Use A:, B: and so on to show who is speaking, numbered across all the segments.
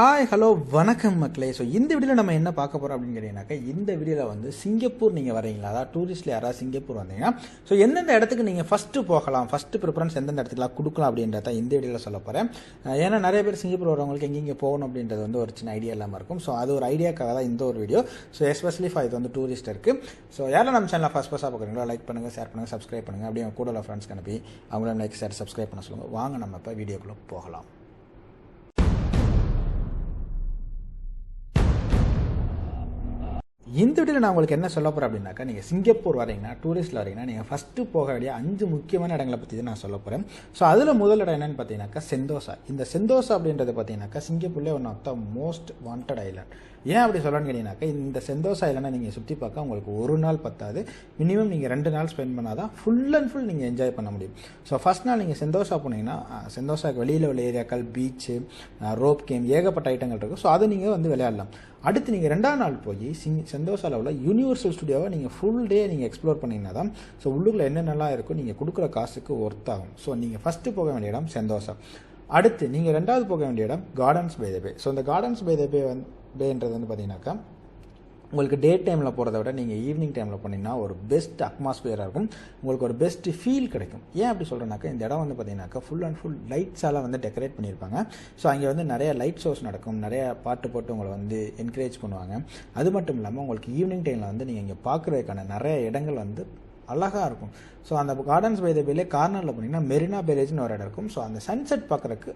A: Hi hello வணக்கம் மக்களே. So இந்த வீடியோவில் நம்ம என்ன பார்க்க போகிறோம் அப்படின்னு கேட்டிங்கனாக்கா இந்த வீடியோவில் வந்து சிங்கப்பூர் நீங்கள் வரீங்களா அதாவது டூரிஸ்ட்டில் யாராவது சிங்கப்பூர் வந்தீங்கன்னா ஸோ எந்தெந்த இடத்துக்கு நீங்கள் ஃபஸ்ட்டு போகலாம்? ஃபஸ்ட்டு ப்ரிஃபரன்ஸ் எந்தெந்த இடத்துக்குலாம் கொடுக்கலாம் அப்படின்றத இந்த வீடியோவில் சொல்ல போகிறேன் ஏன்னா நிறைய பேர் சிங்கப்பூர் வரவங்களுக்கு எங்கெங்கே போகணும் அப்படின்றது வந்து ஒரு சின்ன ஐடியா இல்லாமல் இருக்கும். ஸோ அது ஒரு ஐடியாக்காக தான் இந்த ஒரு வீடியோ. ஸோ எஸ்பெஷலி ஃபார் இது வந்து டூரிஸ்ட் இருக்குது ஸோ யாரும் நம்ம சேனலில் ஃபஸ்ட் ஃபஸ்ட்டாக பார்க்குறீங்களோ லைக் பண்ணுங்கள் ஷேர் பண்ணுங்கள் சப்ஸ்கிரைப் பண்ணுங்கள் அப்படியே கூட உள்ள ஃப்ரெண்ட்ஸ்க்கு அனுப்பி அவங்கள லைக் ஷேர் சப்ஸ்கிரைப் பண்ண சொல்லுங்கள் வாங்க நம்ம இப்போ வீடியோக்குள்ளே போகலாம். இந்த வீடியோவில் நான் உங்களுக்கு என்ன சொல்ல போகிறேன் அப்படின்னாக்கா நீங்கள் சிங்கப்பூர் வரீங்கன்னா டூரிஸ்ட்டில் வரீங்கன்னா நீங்கள் ஃபஸ்ட்டு போக வேண்டிய அஞ்சு முக்கியமான இடங்களை பற்றி தான் நான் சொல்ல போகிறேன் ஸோ அதில் முதல் இடம் என்னென்னு பார்த்தீங்கன்னாக்கா செந்தோசா. இந்த செந்தோசா அப்படின்றது பார்த்தீங்கன்னாக்கா சிங்கப்பூர்லேயே one of the most wanted island ஏன் அப்படி சொல்லணும்னு கேட்டீங்கன்னாக்கா இந்த செந்தோசா ஐலாண்டை நீங்கள் சுற்றி பார்க்க உங்களுக்கு ஒரு நாள் பத்தாது. மினிமம் நீங்கள் ரெண்டு நாள் ஸ்பெண்ட் பண்ணால் தான் ஃபுல் அண்ட் ஃபுல் நீங்கள் என்ஜாய் பண்ண முடியும். ஸோ ஃபஸ்ட் நாள் நீங்கள் செந்தோசா போனீங்கன்னா அஹ், செந்தோசாக்கு வெளியில் உள்ள ஏரியாக்கள் பீச்சு ரோப் கேம் ஏகப்பட்ட ஐட்டங்கள் இருக்குது ஸோ அதை நீங்கள் வந்து விளையாடலாம். அடுத்து நீங்கள் ரெண்டாம் நாள் போய் சிங் செந்தோசாவில் உள்ள யூனிவர்சல் ஸ்டுடியோவை நீங்கள் ஃபுல் டே நீங்கள் எக்ஸ்ப்ளோர் பண்ணிங்கன்னா தான் ஸோ உள்ளுக்குள்ள என்னென்னலாம் இருக்கும் நீங்கள் கொடுக்குற காசுக்கு ஒர்த் ஆகும். ஸோ நீங்கள் ஃபஸ்ட்டு போக வேண்டிய இடம் செந்தோசா. அடுத்து நீங்கள் ரெண்டாவது போக வேண்டிய இடம் gardens by the bay so இந்த கார்டன்ஸ் பை த பே வந்து பேன்றது வந்து பார்த்தீங்கன்னாக்கா உங்களுக்கு டே டைமில் போகிறத விட நீங்கள் ஈவினிங் டைமில் போனீங்கன்னா ஒரு பெஸ்ட் அட்மாஸ்பியராக இருக்கும். உங்களுக்கு ஒரு பெஸ்ட் ஃபீல் கிடைக்கும். ஏன் அப்படி சொல்கிறேன்னாக்கா இந்த இடம் வந்து பார்த்தீங்கன்னாக்கா ஃபுல் அண்ட் ஃபுல் லைட்ஸால் வந்து டெக்கரேட் பண்ணியிருப்பாங்க. ஸோ அங்கே வந்து நிறைய லைட் ஷோஸ் நடக்கும். நிறைய பாட்டு போட்டு உங்களை வந்து என்கரேஜ் பண்ணுவாங்க. அது மட்டும் இல்லாமல் உங்களுக்கு ஈவினிங் டைமில் வந்து நீங்கள் இங்கே பார்க்குறதுக்கான நிறைய இடங்கள் வந்து அழகாக இருக்கும். ஸோ அந்த கார்டன்ஸ் பை த பேலே கார்னரில் போனீங்கன்னா மெரினா பேரேஜ்னு ஒரு இடம் இருக்கும். ஸோ அந்த சன்செட் பார்க்குறக்கு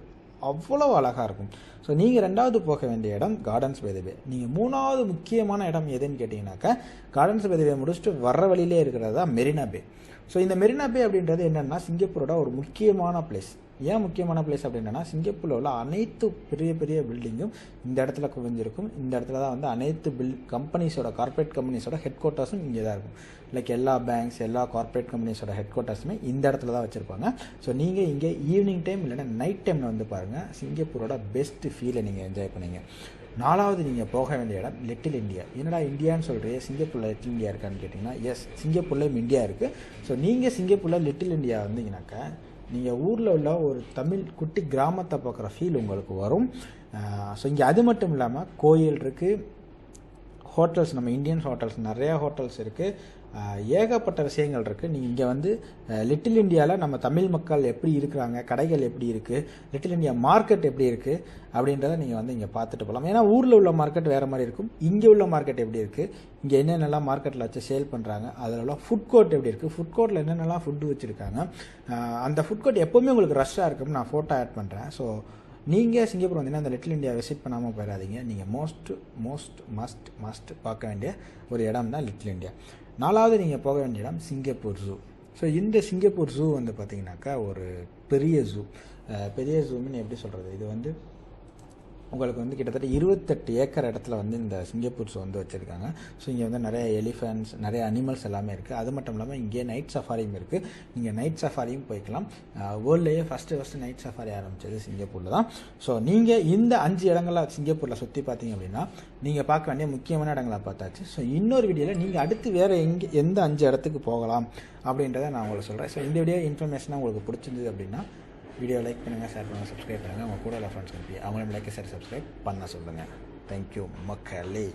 A: அவ்வளோ அழகாக இருக்கும். ஸோ நீங்கள் ரெண்டாவது போக வேண்டிய இடம் கார்டன்ஸ் பைதவே நீங்கள் மூணாவது முக்கியமான இடம் எதுன்னு கேட்டிங்கனாக்கா கார்டன்ஸ் பைதவே முடிச்சுட்டு வர்ற வழியிலே இருக்கிறது தான் மெரினா பே ஸோ இந்த மெரினா பே அப்படின்றது என்னென்னா சிங்கப்பூரோட ஒரு முக்கியமான பிளேஸ் ஏன் முக்கியமான பிளேஸ் அப்படின்னா சிங்கப்பூரில் உள்ள அனைத்து பெரிய பெரிய பில்டிங்கும் இந்த இடத்துல குவிஞ்சிருக்கும். இந்த இடத்துல தான் வந்து அனைத்து பில் கம்பெனிஸோட கார்ப்பரேட் கம்பெனிஸோட ஹெட் குவார்ட்டர்ஸும் இங்கே தான் இருக்கும். லைக் எல்லா பேங்க்ஸ் எல்லா கார்ப்பரேட் கம்பெனிஸோட ஹெட் குவார்ட்டர்ஸுமே இந்த இடத்துல தான் வச்சுருப்பாங்க. ஸோ நீங்கள் இங்கே ஈவினிங் டைம் இல்லைன்னா நைட் டைமில் வந்து பாருங்கள் சிங்கப்பூரோட பெஸ்ட் ஃபீலை நீங்கள் என்ஜாய் பண்ணீங்க நாலாவது நீங்கள் போக வேண்டிய இடம் லிட்டில் இந்தியா என்னடா இந்தியான்னு சொல்கிறீங்க சிங்கப்பூரில் லிட்டில் இந்தியா இருக்கான்னு கேட்டிங்கன்னா எஸ் சிங்கப்பூர்லேயும் இந்தியா இருக்குது ஸோ நீங்கள் சிங்கப்பூரில் லிட்டில் இந்தியா வந்தீங்கன்னாக்கா நீங்கள் ஊரில் உள்ள ஒரு தமிழ் குட்டி கிராமத்தை பார்க்குற ஃபீல் உங்களுக்கு வரும். ஸோ இங்கே அது மட்டும் இல்லாமல் கோயில் இருக்குது ஹோட்டல்ஸ் நம்ம இந்தியன் ஹோட்டல்ஸ் நிறைய ஹோட்டல்ஸ் இருக்குது ஏகப்பட்ட விஷயங்கள் இருக்குது நீங்கள் இங்கே வந்து லிட்டில் இந்தியாவில் நம்ம தமிழ் மக்கள் எப்படி இருக்கிறாங்க கடைகள் எப்படி இருக்குது லிட்டில் இந்தியா மார்க்கெட் எப்படி இருக்குது அப்படின்றத நீங்கள் வந்து இங்கே பார்த்துட்டு போகலாம் ஏன்னா ஊரில் உள்ள மார்க்கெட் வேறு மாதிரி இருக்கும். இங்கே உள்ள மார்க்கெட் எப்படி இருக்குது இங்கே என்னென்னலாம் மார்க்கெட்டில் வச்சு சேல் பண்ணுறாங்க அதில் உள்ள ஃபுட் கோர்ட் எப்படி இருக்குது ஃபுட் கோர்ட்டில் என்னென்னலாம் ஃபுட்டு வச்சுருக்காங்க. அந்த ஃபுட் கோர்ட் எப்போவுமே உங்களுக்கு ரஷ்ஷாக இருக்கும் நான் ஃபோட்டோ ஆட் பண்ணுறேன் ஸோ நீங்கள் சிங்கப்பூர் வந்தீங்கன்னா அந்த லிட்டில் இந்தியா விசிட் பண்ணாமல் போயிடாதீங்க. நீங்கள் மோஸ்ட் மோஸ்ட் மஸ்ட் மஸ்ட் பார்க்க வேண்டிய ஒரு இடம் தான் லிட்டில் இந்தியா நாலாவது நீங்கள் போக வேண்டிய இடம் சிங்கப்பூர் ஜூ ஸோ இந்த சிங்கப்பூர் ஜூ வந்து பார்த்தீங்கன்னாக்கா ஒரு பெரிய ஜூ பெரிய ஜூன்னு எப்படி சொல்கிறது இது வந்து உங்களுக்கு வந்து கிட்டத்தட்ட இருபத்தெட்டு ஏக்கர் இடத்துல வந்து இந்த சிங்கப்பூர் ஸோ வந்து வச்சுருக்காங்க. ஸோ இங்கே வந்து நிறைய எலிஃபென்ட்ஸ் நிறைய அனிமல்ஸ் எல்லாமே இருக்குது அது மட்டும் இல்லாமல் இங்கே நைட் சஃபாரியும் இருக்குது நீங்கள் நைட் சஃபாரியும் போய்க்கலாம். வேர்ல்ட்லேயே ஃபஸ்ட்டு ஃபஸ்ட்டு நைட் சஃபாரி ஆரம்பித்தது சிங்கப்பூரில் தான். ஸோ நீங்கள் இந்த அஞ்சு இடங்களை சிங்கப்பூரில் சுற்றி பார்த்தீங்க அப்படின்னா நீங்கள் பார்க்க வேண்டிய முக்கியமான இடங்களை பார்த்தாச்சு. ஸோ இன்னொரு வீடியோவில் நீங்கள் அடுத்து வேறு எங்கே எந்த அஞ்சு இடத்துக்கு போகலாம் அப்படின்றத நான் உங்களுக்கு சொல்கிறேன் ஸோ இந்த வீடியோ இன்ஃபர்மேஷனாக உங்களுக்கு பிடிச்சிருந்தது அப்படின்னா வீடியோ லைக் பண்ணுங்கள் ஷேர் பண்ணுங்கள் சப்ஸ்கிரைப் பண்ணுங்கள் உங்கள் கூட உள்ள ஃப்ரெண்ட்ஸ் அனுப்பி அவங்களும் லைக் ஷேர் சப்ஸ்கிரைப் பண்ண சொல்லுங்கள் தேங்க்யூ மக்களே.